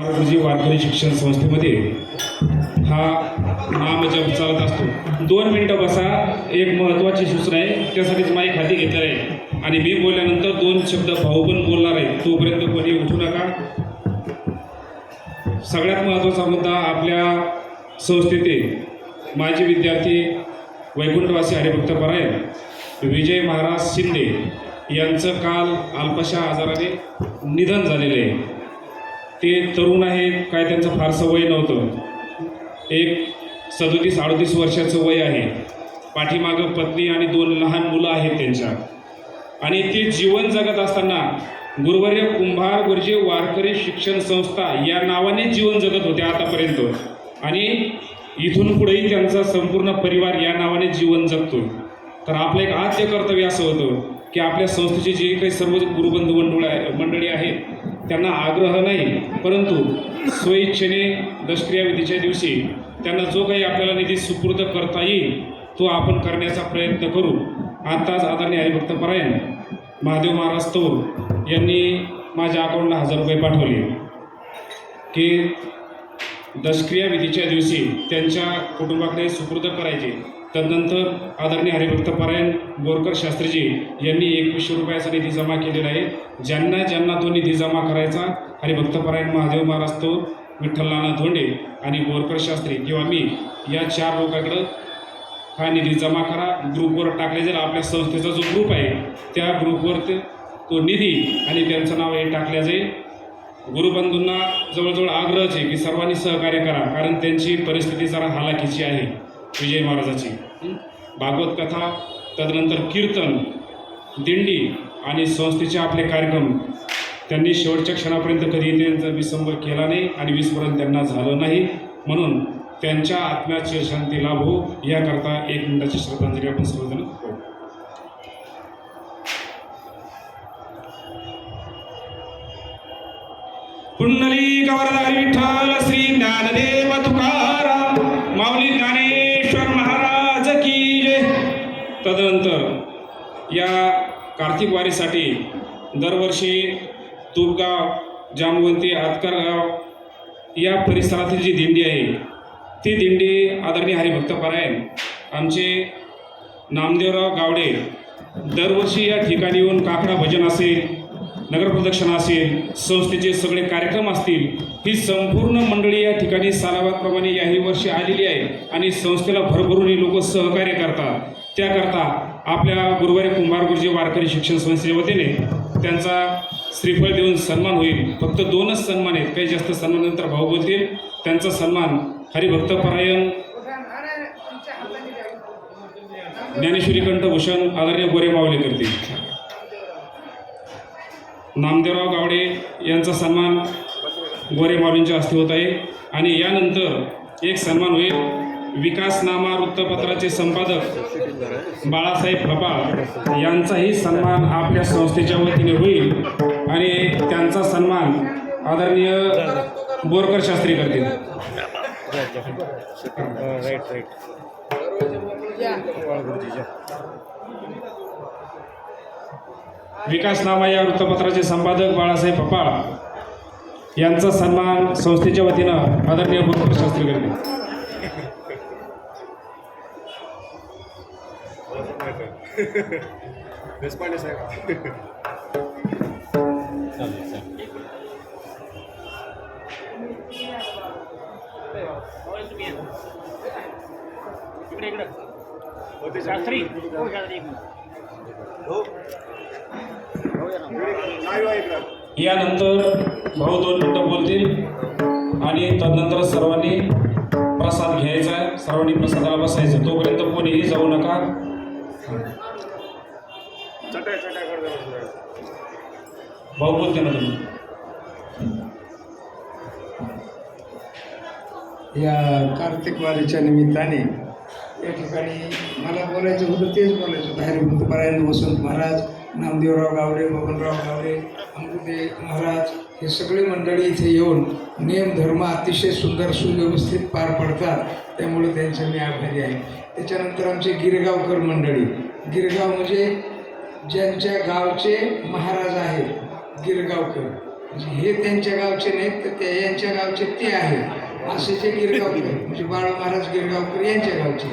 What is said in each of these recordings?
गुरुजी वारकरी शिक्षण संस्थेमध्ये हा नामजप चालत असतो. दोन मिनटं बसा. एक महत्त्वाची सूचना आहे. त्यासाठीच माईक हाती घेतलेलं आहे. आणि मी बोलल्यानंतर दोन शब्द भाऊ पण बोलणार आहे तोपर्यंत कोणी उठू नका. सगळ्यात महत्त्वाचा मुद्दा आपल्या संस्थेतील माजी विद्यार्थी वैकुंठवासी हरिभक्त परायण विजय महाराज शिंदे यांचं काल अल्पशा आजाराने निधन झालेलं आहे. ते तरुण आहे काय त्यांचं फारसं वय नव्हतं. एक सदोतीस अडतीस वर्षाचं वय आहे. पाठीमागं पत्नी आणि दोन लहान मुलं आहेत त्यांच्या. आणि ते जीवन जगत असताना गुरुवर्य कुंभार गुरुजी वारकरी शिक्षण संस्था या नावाने जीवन जगत होते आतापर्यंत. आणि इथून पुढेही त्यांचा संपूर्ण परिवार या नावाने जीवन जगतो तर आपलं एक आद्य कर्तव्य असं होतं की आपल्या संस्थेची जे काही सर्व गुरुबंधू मंडळ मंडळी आहेत त्यांना आग्रह नाही परंतु स्वइच्छेने दशक्रिया विधीच्या दिवशी त्यांना जो काही आपल्याला निधी सुपूर्द करता येईल तो आपण करण्याचा प्रयत्न करू. आत्ताच आदरणीय हरिभक्त परायण महादेव महाराज तौर यांनी माझ्या अकाउंटला हजार रुपये पाठवले. की दशक्रियाविधीच्या दिवशी त्यांच्या कुटुंबाकडे सुपूर्द करायचे. तदनंतर आदरणीय हरिभक्त पारायण बोरकर शास्त्रीजी यांनी एकवीसशे रुपयाचा निधी जमा केलेला आहे. ज्यांना ज्यांना तो निधी जमा करायचा हरिभक्तपरायण महादेव महाराज तो विठ्ठलनाना धोंडे आणि बोरकर शास्त्री किंवा मी या चार लोकांकडं हा निधी जमा करा. ग्रुपवर टाकले जर आपल्या संस्थेचा जो ग्रुप आहे त्या ग्रुपवर ते तो निधी आणि त्यांचं नाव हे टाकल्या जाईल. गुरुबंधूंना जवळजवळ आग्रहच आहे की सर्वांनी सहकार्य करा कारण त्यांची परिस्थिती जरा हालाकीची आहे विजय महाराजाची. भागवत कथा तदनंतर कीर्तन दिंडी आणि संस्थेचे आपले कार्यक्रम त्यांनी शेवटच्या क्षणापर्यंत कधी त्यांचा विसंबर केला नाही आणि विस्मरण त्यांना झालं नाही. म्हणून त्यांच्या आत्म्याची शांती लाभो याकरता एक मिनिटाची श्रद्धांजली आपण सर्वजण करू. कुंडली गवरधारी विठ्ठल श्री ज्ञानदेव तुकाराम। माऊली ज्ञानेश्वर महाराज की जय। तदनंतर या कार्तिक वारीसाठी दरवर्षी तुपगाव जामवंती आतकरगाव या परिसरातील जी दिंडी आहे ती दिंडी आदरणीय हरिभक्तपारायण आमचे नामदेवराव गावडे दरवर्षी या ठिकाणी येऊन काकडा भजन असेल नगरप्रदक्षिणा असेल संस्थेचे सगळे कार्यक्रम असतील ही संपूर्ण मंडळी या ठिकाणी सालाबादप्रमाणे याही वर्षी आलेली आहे आणि संस्थेला भरभरून ही लोक सहकार्य करतात. त्याकरता आपल्या गुरुवारी कुंभार गुरुजी वारकरी शिक्षण संस्थेच्या वतीने त्यांचा श्रीफळ देऊन सन्मान होईल. फक्त दोनच सन्मान आहेत. काही जास्त सन्मान नंतर भाऊ बोलतील. त्यांचा सन्मान हरिभक्तपरायण ज्ञानेश्वरी कंठभूषण आदरणीय गोरे माऊली करतील. नामदेवराव गावडे यांचा सन्मान गोरे माऊलींच्या हस्ते होत आहे. आणि यानंतर एक सन्मान होईल. विकासनामा वृत्तपत्राचे संपादक बाळासाहेब फपाळ यांचाही सन्मान आपल्या संस्थेच्या वतीने होईल. आणि त्यांचा सन्मान आदरणीय बोरकर शास्त्री करतील. Right right. विकास नामा या वृत्तपत्राचे संपादक बाळासाहेब पपाळ यांचा सन्मान संस्थेच्या वतीनं आदरणीय बोरकर शास्त्री करतील यानंतर भाऊ दोन मिनटं बोलतील. आणि तदनंतर सर्वांनी प्रसाद घ्यायचा आहे. सर्वांनी प्रसादाला बसायचं. तोपर्यंत कोणीही जाऊ नका. भाऊ बोलते ना तुम्ही. या कार्तिक वारीच्या निमित्ताने या ठिकाणी मला बोलायचं होतं तेच बोलायचं होतं. हरिभक्त पारायण वसंत महाराज नामदेवराव गावडे बबनराव गावडे अमृते महाराज हे सगळे मंडळी इथे येऊन नियम धर्म अतिशय सुंदर सुव्यवस्थित पार पडतात. त्यामुळे त्यांचे मी आभारी आहे. त्याच्यानंतर आमचे गिरगावकर मंडळी. गिरगाव म्हणजे ज्यांच्या गावचे महाराज आहेत गिरगावकर. म्हणजे हे त्यांच्या गावचे नाहीत तर ते यांच्या गावचे ते आहेत. असे जे गिरगावकर म्हणजे बाळा महाराज गिरगावकर यांच्या गावचे.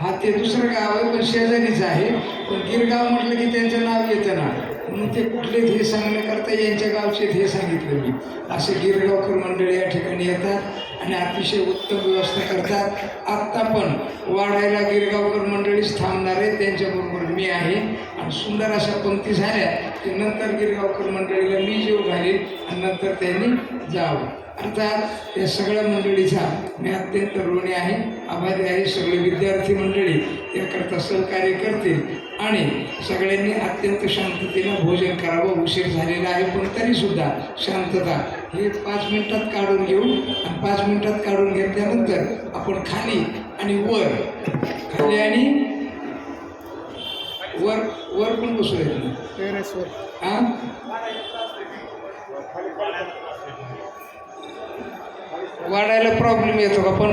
हा ते दुसरं गाव आहे पण शेजारीच आहे. पण गिरगाव म्हटलं की त्यांचं नाव येतं ना. म्हणून ते कुठले हे सांगण्याकरता यांच्या गावचे हे सांगितलं मी. असे गिरगावकर मंडळी या ठिकाणी येतात. आणि अतिशय उत्तम व्यवस्था करतात. आत्ता पण वाढायला गिरगावकर मंडळीच थांबणार आहे त्यांच्याबरोबर मी आहे. आणि सुंदर अशा पंक्ती झाल्या की नंतर गिरगावकर मंडळीला मी जीव घालीन आणि नंतर त्यांनी जावं. अर्थात या सगळ्या मंडळीचा मी अत्यंत ऋणी आहे. आभारी आहे. सगळे विद्यार्थी मंडळी याकरता सहकार्य करतील आणि सगळ्यांनी अत्यंत शांततेनं भोजन करावं. उशीर झालेला आहे पण तरीसुद्धा शांतता हे पाच मिनिटात काढून घेऊ आणि पाच मिनिटात काढून घेतल्यानंतर आपण खाली आणि वर खाली आणि वर वर पण बसू येत हां? वाढायला प्रॉब्लेम येतो का? पण